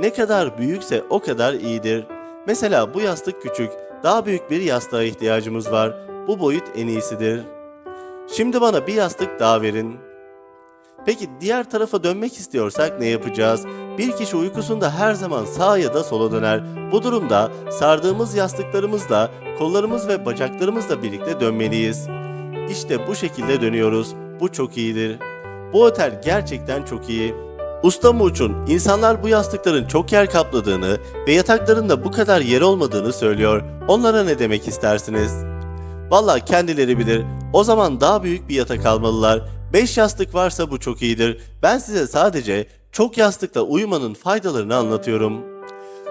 ne kadar büyükse o kadar iyidir. Mesela bu yastık küçük, daha büyük bir yastığa ihtiyacımız var. Bu boyut en iyisidir. Şimdi bana bir yastık daha verin. Peki diğer tarafa dönmek istiyorsak ne yapacağız? Bir kişi uykusunda her zaman sağa ya da sola döner. Bu durumda sardığımız yastıklarımızla, kollarımız ve bacaklarımızla birlikte dönmeliyiz. İşte bu şekilde dönüyoruz. Bu çok iyidir. Bu otel gerçekten çok iyi. Usta Muç'un insanlar bu yastıkların çok yer kapladığını ve yataklarında bu kadar yer olmadığını söylüyor. Onlara ne demek istersiniz? Vallahi kendileri bilir. O zaman daha büyük bir yatak almalılar. 5 yastık varsa bu çok iyidir. Ben size sadece çok yastıkla uyumanın faydalarını anlatıyorum.